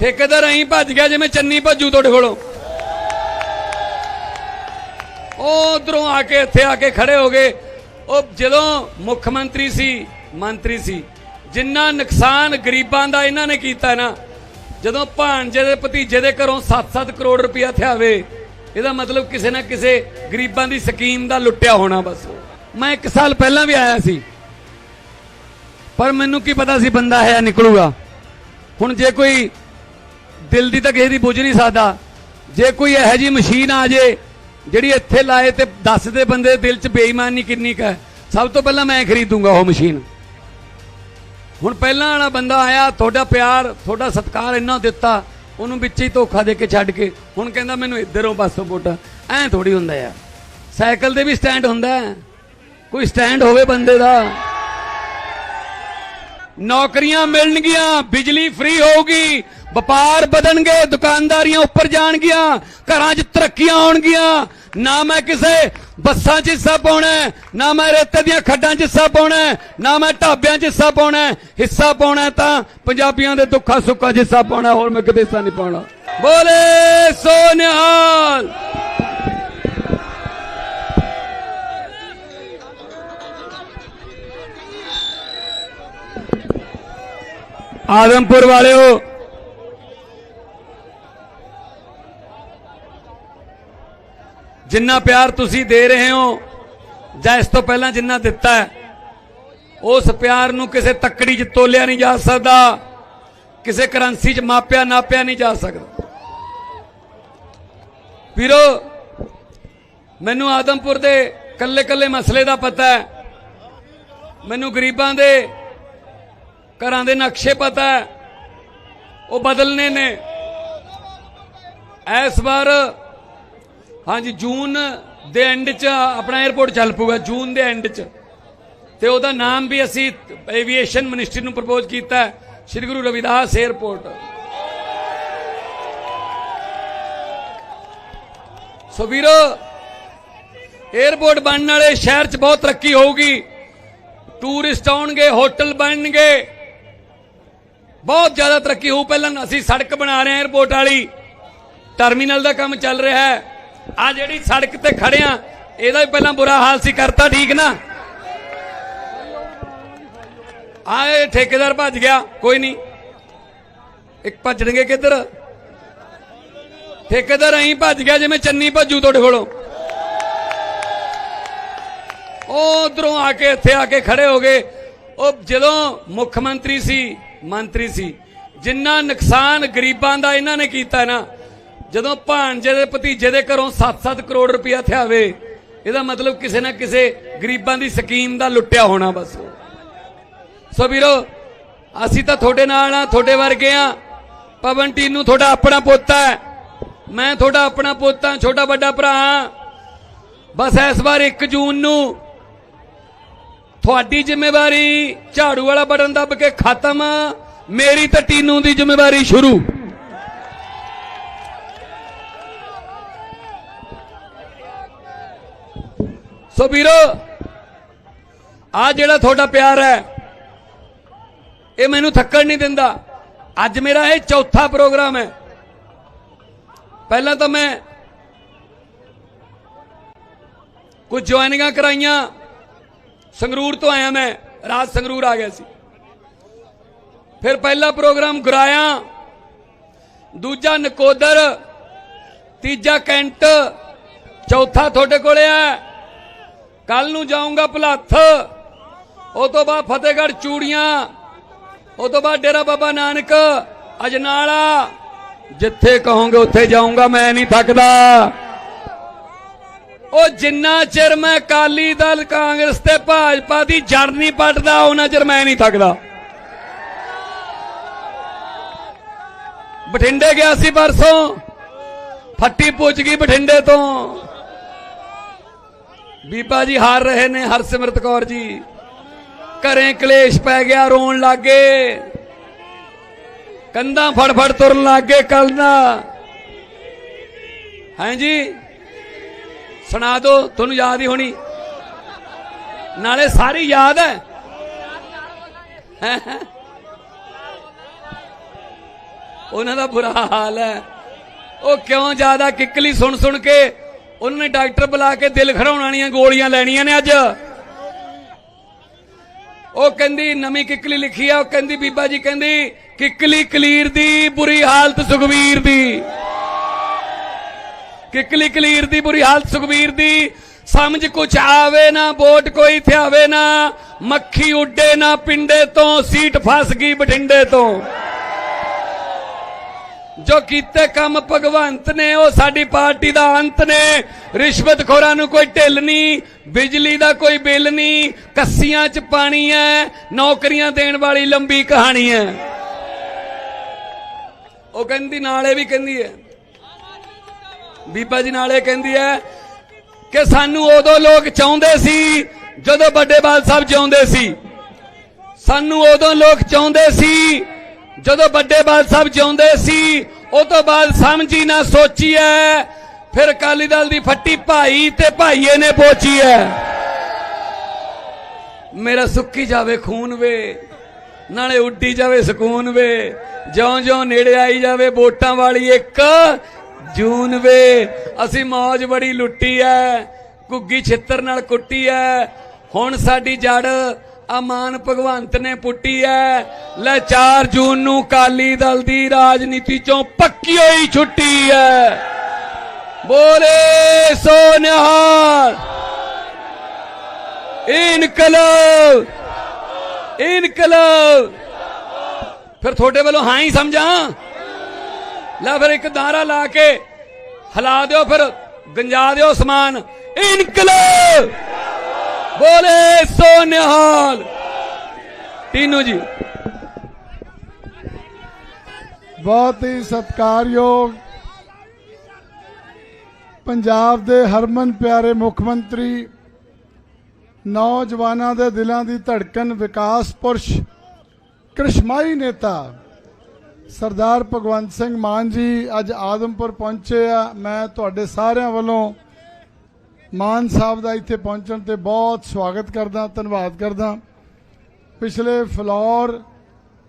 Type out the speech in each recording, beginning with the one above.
ਠੇਕੇਦਾਰ ਐਂ ਭੱਜ ਗਿਆ ਜਿਵੇਂ ਚੰਨੀ ਭੱਜੂ ਤੁਹਾਡੇ ਕੋਲੋਂ। ਉਹ ਉਧਰੋਂ ਆ ਕੇ ਇੱਥੇ ਆ ਕੇ ਖੜੇ ਹੋ ਗਏ। ਉਹ ਜਦੋਂ ਮੁੱਖ ਮੰਤਰੀ ਸੀ ਮੰਤਰੀ ਸੀ, ਜਿੰਨਾ ਨੁਕਸਾਨ ਗਰੀਬਾਂ ਦਾ ਇਹਨਾਂ ਨੇ ਕੀਤਾ ਨਾ, ਜਦੋਂ ਭਾਂਜੇ ਦੇ ਭਤੀਜੇ ਦੇ ਘਰੋਂ 7-7 ਕਰੋੜ ਰੁਪਇਆ ਥਿਆਵੇ ਇਹਦਾ ਮਤਲਬ ਕਿਸੇ ਨਾ ਕਿਸੇ ਗਰੀਬਾਂ ਦੀ ਸਕੀਮ ਦਾ ਲੁੱਟਿਆ ਹੋਣਾ ਬਸ। ਮੈਂ 1 ਸਾਲ ਪਹਿਲਾਂ ਵੀ ਆਇਆ ਸੀ। ਪਰ ਮੈਨੂੰ ਕੀ ਪਤਾ ਸੀ ਬੰਦਾ ਹੈ ਨਿਕਲੂਗਾ। ਹੁਣ ਜੇ ਕੋਈ ਦਿਲ ਦੀ ਤਾਂ ਕਿਸੇ ਦੀ ਬੁੱਝ ਨਹੀਂ ਸਕਦਾ। ਜੇ ਕੋਈ ਇਹੋ ਜੀ ਮਸ਼ੀਨ ਆ ਜੇ, ਜਿਹੜੀ ਇੱਥੇ ਲਾਏ ਤੇ ਦੱਸਦੇ ਬੰਦੇ ਦਿਲ 'ਚ ਬੇਈਮਾਨੀ ਕਿੰਨੀ ਕੁ ਹੈ। ਸਭ ਤੋਂ ਪਹਿਲਾਂ ਮੈਂ ਖਰੀਦੂੰਗਾ ਉਹ ਮਸ਼ੀਨ। ਹੁਣ ਪਹਿਲਾਂ ਵਾਲਾ ਬੰਦਾ ਆਇਆ, ਤੁਹਾਡਾ ਪਿਆਰ, ਤੁਹਾਡਾ ਸਤਿਕਾਰ ਇੰਨਾ ਦਿੱਤਾ, ਉਹਨੂੰ ਵਿੱਚ ਹੀ ਧੋਖਾ ਦੇ ਕੇ ਛੱਡ ਕੇ, ਹੁਣ ਕਹਿੰਦਾ ਮੈਨੂੰ ਇੱਧਰੋਂ ਪਾਸੋਂ ਵੋਟਾਂ ਐਂ ਥੋੜੀ ਹੁੰਦਾ ਯਾਰ। ਸਾਈਕਲ ਤੇ ਵੀ ਸਟੈਂਡ ਹੁੰਦਾ ਕੋਈ ਸਟੈਂਡ ਹੋਵੇ ਬੰਦੇ ਦਾ। ਨੌਕਰੀਆਂ ਮਿਲਣਗੀਆਂ, ਬਿਜਲੀ ਫ੍ਰੀ ਹੋਊਗੀ। ਵਪਾਰ ਵਧਣਗੇ ਦੁਕਾਨਦਾਰੀਆਂ ਉੱਪਰ ਜਾਣਗੀਆਂ, ਘਰਾਂ 'ਚ ਤਰੱਕੀਆਂ ਆਉਣਗੀਆਂ ਨਾ ਮੈਂ ਕਿਸੇ ਬੱਸਾਂ 'ਚ ਹਿੱਸਾ ਪਾਉਣਾ ਨਾ ਮੈਂ ਰੇਤੇ ਦੀਆਂ ਖੱਡਾਂ 'ਚ ਹਿੱਸਾ ਪਾਉਣਾ ਨਾ ਮੈਂ ਢਾਬਿਆਂ 'ਚ ਹਿੱਸਾ ਪਾਉਣਾ ਹਿੱਸਾ ਪਾਉਣਾ ਤਾਂ ਪੰਜਾਬੀਆਂ ਦੇ ਦੁੱਖਾਂ ਸੁੱਖਾਂ 'ਚ ਹਿੱਸਾ ਪਾਉਣਾ, ਹੋਰ ਮੈਂ ਕਿਤੇ ਹਿੱਸਾ ਨਹੀਂ ਪਾਉਣਾ। ਬੋਲੇ ਸੋ ਨਿਹਾਲ ਆਦਮਪੁਰ ਵਾਲਿਓ ਜਿੰਨਾ ਪਿਆਰ ਤੁਸੀਂ ਦੇ ਰਹੇ ਹੋ, ਜਾਂ ਇਸ ਤੋਂ ਪਹਿਲਾਂ ਜਿੰਨਾ ਦਿੱਤਾ ਹੈ, ਉਸ ਪਿਆਰ ਨੂੰ ਕਿਸੇ ਤੱਕੜੀ 'ਚ ਤੋਲਿਆ ਨਹੀਂ ਜਾ ਸਕਦਾ, ਕਿਸੇ ਕਰੰਸੀ 'ਚ ਮਾਪਿਆ ਨਾਪਿਆ ਨਹੀਂ ਜਾ ਸਕਦਾ। ਵੀਰੋ, ਮੈਨੂੰ ਆਦਮਪੁਰ ਦੇ ਕੱਲੇ ਕੱਲੇ ਮਸਲੇ ਦਾ ਪਤਾ ਹੈ, ਮੈਨੂੰ ਗਰੀਬਾਂ ਦੇ ਘਰਾਂ ਦੇ ਨਕਸ਼ੇ ਪਤਾ ਹੈ, ਉਹ ਬਦਲਨੇ ਨੇ। ਇਸ ਵਾਰ ਹਾਂਜੀ, ਜੂਨ ਦੇ ਐਂਡ 'ਚ ਆਪਣਾ 에어ਪੋਰਟ ਚੱਲ ਪੂਗਾ ਜੂਨ ਦੇ ਐਂਡ 'ਚ। ਤੇ ਉਹਦਾ ਨਾਮ ਵੀ ਅਸੀਂ ਐਵੀਏਸ਼ਨ ਮਿਨਿਸਟਰੀ ਨੂੰ ਪ੍ਰਪੋਜ਼ ਕੀਤਾ ਸ੍ਰੀ ਗੁਰੂ ਰਵਿਦਾਸ 에어ਪੋਰਟ ਸੋ ਵੀਰੋ 에어ਪੋਰਟ ਬਣਨ ਵਾਲੇ ਸ਼ਹਿਰ 'ਚ ਬਹੁਤ ਤਰੱਕੀ ਹੋਊਗੀ। ਟੂਰਿਸਟ ਆਉਣਗੇ ਹੋਟਲ ਬਣਨਗੇ। ਬਹੁਤ ਜ਼ਿਆਦਾ ਤਰੱਕੀ ਹੋਊ, ਪਹਿਲਾਂ ਅਸੀਂ ਸੜਕ ਬਣਾ ਰਹੇ ਹਾਂ 에어ਪੋਰਟ ਵਾਲੀ। ਟਰਮੀਨਲ ਦਾ ਕੰਮ ਚੱਲ ਰਿਹਾ ਹੈ। ਆ ਜਿਹੜੀ ਸੜਕ ਤੇ ਖੜਿਆ ਇਹਦਾ ਵੀ ਪਹਿਲਾਂ ਬੁਰਾ ਹਾਲ ਸੀ, ਕਰਤਾ ਠੀਕ ਨਾ? ਆ ਇਹ ਠੇਕੇਦਾਰ ਭੱਜ ਗਿਆ, ਕੋਈ ਨਹੀਂ। ਇੱਕ ਭੱਜਣਗੇ ਕਿੱਧਰ? ਠੇਕੇਦਾਰ ਐਂ ਭੱਜ ਗਿਆ ਜਿਵੇਂ ਚੰਨੀ ਭੱਜੂ ਤੁਹਾਡੇ ਕੋਲੋਂ। ਉਹ ਉਧਰੋਂ ਆ ਕੇ ਇੱਥੇ ਆ ਕੇ ਖੜੇ ਹੋ ਗਏ। ਉਹ ਜਦੋਂ ਮੁੱਖ ਮੰਤਰੀ ਸੀ ਮੰਤਰੀ ਸੀ, ਜਿੰਨਾ ਨੁਕਸਾਨ ਗਰੀਬਾਂ ਦਾ ਇਹਨਾਂ ਨੇ ਕੀਤਾ ਨਾ ਜਦੋਂ ਭਾਂਜੇ ਦੇ ਭਤੀਜੇ ਦੇ ਘਰੋਂ 7-7 ਕਰੋੜ ਰੁਪਇਆ ਥਿਆਵੇ, ਇਹਦਾ ਮਤਲਬ ਕਿਸੇ ਨਾ ਕਿਸੇ ਗਰੀਬਾਂ ਦੀ ਸਕੀਮ ਦਾ ਲੁੱਟਿਆ ਹੋਣਾ ਬਸ। ਸੋ ਵੀਰੋ, ਅਸੀਂ ਤਾਂ ਤੁਹਾਡੇ ਨਾਲ ਆ ਤੁਹਾਡੇ ਵਰਗੇ ਆ ਪਵਨ ਟੀਨੂ ਤੁਹਾਡਾ ਆਪਣਾ ਪੁੱਤ ਹੈ। ਮੈਂ ਤੁਹਾਡਾ ਆਪਣਾ ਪੁੱਤ ਹਾਂ ਛੋਟਾ ਵੱਡਾ ਭਰਾ ਹਾਂ। ਬਸ ਇਸ ਵਾਰ 1 ਜੂਨ ਨੂੰ ਤੁਹਾਡੀ ਜ਼ਿੰਮੇਵਾਰੀ ਝਾੜੂ ਵਾਲਾ ਬਟਨ ਦੱਬ ਕੇ ਖਤਮ ਮੇਰੀ ਤੇ ਟੀਨੂ ਦੀ ਜ਼ਿੰਮੇਵਾਰੀ ਸ਼ੁਰੂ। ਸੋ ਵੀਰੋ ਆ ਜਿਹੜਾ ਤੁਹਾਡਾ ਪਿਆਰ ਹੈ, ਇਹ ਮੈਨੂੰ ਥੱਕਣ ਨਹੀਂ ਦਿੰਦਾ। ਅੱਜ ਮੇਰਾ ਇਹ ਚੌਥਾ ਪ੍ਰੋਗਰਾਮ ਹੈ। ਪਹਿਲਾਂ ਤਾਂ ਮੈਂ ਕੁਝ ਜੁਆਇਨਿੰਗਾਂ ਕਰਾਈਆਂ। ਸੰਗਰੂਰ ਤੋਂ ਆਇਆ ਮੈਂ, ਰਾਤ ਸੰਗਰੂਰ ਆ ਗਿਆ ਸੀ। ਫਿਰ ਪਹਿਲਾ ਪ੍ਰੋਗਰਾਮ ਗੁਰਾਇਆ, ਦੂਜਾ ਨਕੋਦਰ, ਤੀਜਾ ਕੈਂਟ, ਚੌਥਾ ਤੁਹਾਡੇ ਕੋਲੇ ਆ ਕੱਲ ਨੂੰ ਜਾਊਂਗਾ ਭਲੱਥ। ਉਹ ਤੋਂ ਬਾਅਦ ਫਤਿਹਗੜ੍ਹ ਚੂੜੀਆਂ, ਉਹ ਤੋਂ ਬਾਅਦ ਡੇਰਾ ਬਾਬਾ ਨਾਨਕ, ਅਜਨਾਲਾ। ਜਿੱਥੇ ਕਹੋਗੇ ਉੱਥੇ ਜਾਊਂਗਾ, ਮੈਂ ਨਹੀਂ ਥੱਕਦਾ। ਉਹ ਜਿੰਨਾ ਚਿਰ ਮੈਂ ਕਾਲੀ ਦਲ ਕਾਂਗਰਸ ਤੇ ਭਾਜਪਾ ਦੀ ਜੜ ਨਹੀਂ ਪੱਟਦਾ ਉਹਨਾਂ ਚਿਰ ਮੈਂ ਨਹੀਂ ਥੱਕਦਾ। ਬਠਿੰਡੇ ਗਿਆ ਸੀ ਪਰਸੋਂ। ਫੱਟੀ ਪੁੱਜ ਗਈ ਬਠਿੰਡੇ ਤੋਂ। ਬੀਬਾ ਜੀ ਹਾਰ ਰਹੇ ਨੇ ਹਰਸਿਮਰਤ ਕੌਰ ਜੀ। ਘਰੇ ਕਲੇਸ਼ ਪੈ ਗਿਆ, ਰੋਣ ਲੱਗੇ। ਕੰਧਾਂ ਫੜ ਫੜ ਤੁਰਨ ਲੱਗੇ ਕੱਲ ਦਾ ਹਾਂਜੀ ਸੁਣਾ ਦੋ, ਤੁਹਾਨੂੰ ਯਾਦ ਹੀ ਹੋਣੀ। ਨਾਲੇ ਸਾਰੀ ਯਾਦ ਹੈ। ਉਹਨਾਂ ਦਾ ਬੁਰਾ ਹਾਲ ਹੈ। ਉਹ ਕਿਉਂ ਜ਼ਿਆਦਾ ਕਿੱਕਲੀ ਸੁਣ ਸੁਣ ਕੇ ਉਹਨਾਂ ਨੇ ਡਾਕਟਰ ਬੁਲਾ ਕੇ ਦਿਲ ਖਰਾਉਣ ਵਾਲੀਆਂ ਗੋਲੀਆਂ ਲੈਣੀਆਂ ਨੇ ਅੱਜ। ਉਹ ਕਹਿੰਦੀ, ਨਵੀਂ ਕਿੱਕਲੀ ਲਿਖੀ ਆ, ਉਹ ਕਹਿੰਦੀ, ਬੀਬਾ ਜੀ ਕਹਿੰਦੀ, ਕਿੱਕਲੀ ਕਲੀਰ ਦੀ, ਬੁਰੀ ਹਾਲਤ ਸੁਖਵੀਰ ਦੀ। ਕਿਕਲੀ ਕਲੀਰ ਦੀ, ਬੁਰੀ ਹਾਲਤ ਸੁਖਵੀਰ ਦੀ। ਸਮਝ ਕੁਛ ਆਵੇ ਨਾ, ਵੋਟ ਕੋਈ ਥਿਆਵੇ ਨਾ। ਮੱਖੀ ਉੱਡੇ ਨਾ, ਪਿੰਡੇ ਤੋਂ, ਸੀਟ ਫਸ ਗਈ ਬਠਿੰਡੇ ਤੋਂ। ਜੋ ਕੀਤੇ ਕੰਮ ਭਗਵੰਤ ਨੇ, ਉਹ ਸਾਡੀ ਪਾਰਟੀ ਦਾ ਅੰਤ ਨੇ। ਰਿਸ਼ਵਤਖੋਰਾਂ ਨੂੰ ਕੋਈ ਢਿੱਲ ਨਹੀਂ, ਬਿਜਲੀ ਦਾ ਕੋਈ ਬਿੱਲ ਨਹੀਂ, ਕੱਸੀਆਂ 'ਚ ਪਾਣੀ ਹੈ ਨੌਕਰੀਆਂ ਦੇਣ ਵਾਲੀ ਲੰਬੀ ਕਹਾਣੀ ਹੈ ਉਹ ਕਹਿੰਦੀ, ਨਾਲੇ ਵੀ ਕਹਿੰਦੀ ਹੈ ਬੀਬਾ ਜੀ ਨਾਲੇ ਕਹਿੰਦੀ ਹੈ ਕਿ ਸਾਨੂੰ ਉਦੋਂ ਲੋਕ ਚਾਹੁੰਦੇ ਸੀ, ਜਦੋਂ ਵੱਡੇ ਬਾਲ ਸਾਹਿਬ ਜਿਉਂਦੇ ਸੀ। ਸਾਨੂੰ ਉਦੋਂ ਲੋਕ ਚਾਹੁੰਦੇ ਸੀ ਜਦੋਂ ਵੱਡੇ ਬਾਲ ਸਾਹਿਬ ਜਿਉਂਦੇ ਸੀ, ਉਹ ਤੋਂ ਬਾਅਦ ਸਮਝੀ ਨਾ ਸੋਚੀ ਐ ਫਿਰ ਅਕਾਲੀ ਦਲ ਦੀ ਫੱਟੀ ਭਾਈ ਤੇ ਭਾਈਏ ਨੇ ਪੋਚੀ ਐ ਮੇਰਾ ਸੁੱਕੀ ਜਾਵੇ ਖੂਨ ਵੇ, ਨਾਲੇ ਉੱਡੀ ਜਾਵੇ ਸਕੂਨ ਵੇ, ਜਿਉਂ-ਜਿਉਂ ਨੇੜੇ ਆਈ ਜਾਵੇ ਵੋਟਾਂ ਵਾਲੀ ਇੱਕ ਜੂਨ ਵੇ। ਅਸੀਂ ਮੌਜ ਬੜੀ ਲੁੱਟੀ ਐ, ਘੁੱਗੀ ਛਿੱਤਰ ਨਾਲ ਕੁੱਟੀ ਐ। ਹੁਣ ਸਾਡੀ ਜੜ ਅਮਾਨ ਭਗਵੰਤ ਨੇ ਪੁੱਟੀ ਐ। ਲੈ 4 ਜੂਨ ਨੂੰ ਕਾਲੀ ਦਲ ਦੀ ਰਾਜਨੀਤੀ ਚੋਂ ਪੱਕੀ ਹੋਈ ਛੁੱਟੀ ਐ। ਬੋਲੇ ਸੋ ਨਿਹਾਲ ਇਨਕਲਾਬ। ਇਨਕਲਾਬ। ਫਿਰ ਤੁਹਾਡੇ ਵੱਲੋਂ ਹਾਂ ਹੀ ਸਮਝਾਂ। ਲੈ ਫਿਰ ਇੱਕ ਦਾਰਾ ਲਾ ਕੇ ਹਿਲਾ ਦਿਓ, ਫਿਰ ਗੰਜਾ ਦਿਓ ਸਮਾਨ। ਇਨਕਲਾਬ। ਬੋਲੇ ਸੋ ਨਿਹਾਲ ਟੀਨੂ ਜੀ। ਬਹੁਤ ਹੀ ਸਤਿਕਾਰਯੋਗ ਪੰਜਾਬ ਦੇ ਹਰਮਨ ਪਿਆਰੇ ਮੁੱਖ ਮੰਤਰੀ, ਨੌਜਵਾਨਾਂ ਦੇ ਦਿਲਾਂ ਦੀ ਧੜਕਣ ਵਿਕਾਸ ਪੁਰਸ਼, ਕ੍ਰਿਸ਼ਮਾਈ ਨੇਤਾ ਸਰਦਾਰ ਭਗਵੰਤ ਸਿੰਘ ਮਾਨ ਜੀ ਅੱਜ ਆਦਮਪੁਰ ਪਹੁੰਚੇ ਆ। ਮੈਂ ਤੁਹਾਡੇ ਸਾਰਿਆਂ ਵੱਲੋਂ ਮਾਨ ਸਾਹਿਬ ਦਾ ਇੱਥੇ ਪਹੁੰਚਣ ਤੇ ਬਹੁਤ ਸਵਾਗਤ ਕਰਦਾ, ਧੰਨਵਾਦ ਕਰਦਾ। ਪਿਛਲੇ ਫਲੌਰ,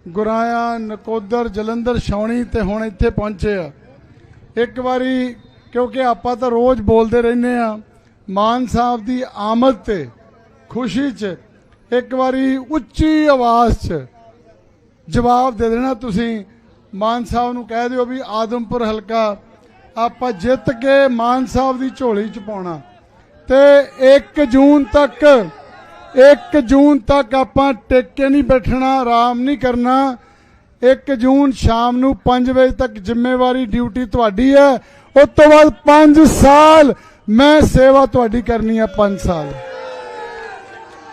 ਗੁਰਾਇਆ, ਨਕੋਦਰ, ਜਲੰਧਰ, ਛਾਉਣੀ ਤੇ ਹੁਣ ਇੱਥੇ ਪਹੁੰਚੇ ਆ। ਇੱਕ ਵਾਰੀ, ਕਿਉਂਕਿ ਆਪਾਂ ਤਾਂ ਰੋਜ਼ ਬੋਲਦੇ ਰਹਿੰਦੇ ਆ, ਮਾਨ ਸਾਹਿਬ ਦੀ ਆਮਦ ਤੇ, ਖੁਸ਼ੀ 'ਚ, ਇੱਕ ਵਾਰੀ ਉੱਚੀ ਆਵਾਜ਼ 'ਚ ਜਵਾਬ ਦੇ ਦੇਣਾ ਤੁਸੀਂ। ਮਾਨ ਸਾਹਿਬ ਨੂੰ ਕਹਿ ਦਿਓ ਵੀ ਆਦਮਪੁਰ ਹਲਕਾ, ਆਪਾਂ ਜਿੱਤ ਕੇ ਮਾਨ ਸਾਹਿਬ ਦੀ ਝੋਲੀ 'ਚ ਪਾਉਣਾ। ਤੇ 1 ਜੂਨ ਤੱਕ 1 ਜੂਨ ਤੱਕ ਆਪਾਂ ਟਿਕ ਨਹੀਂ ਬੈਠਣਾ, ਆਰਾਮ ਨਹੀਂ ਕਰਨਾ। 1 ਜੂਨ ਸ਼ਾਮ ਨੂੰ 5 ਵਜੇ ਤੱਕ ਜ਼ਿੰਮੇਵਾਰੀ ਡਿਊਟੀ ਤੁਹਾਡੀ ਹੈ। ਉਸ ਤੋਂ ਬਾਅਦ 5 ਸਾਲ ਮੈਂ ਸੇਵਾ ਤੁਹਾਡੀ ਕਰਨੀ ਹੈ 5 ਸਾਲ।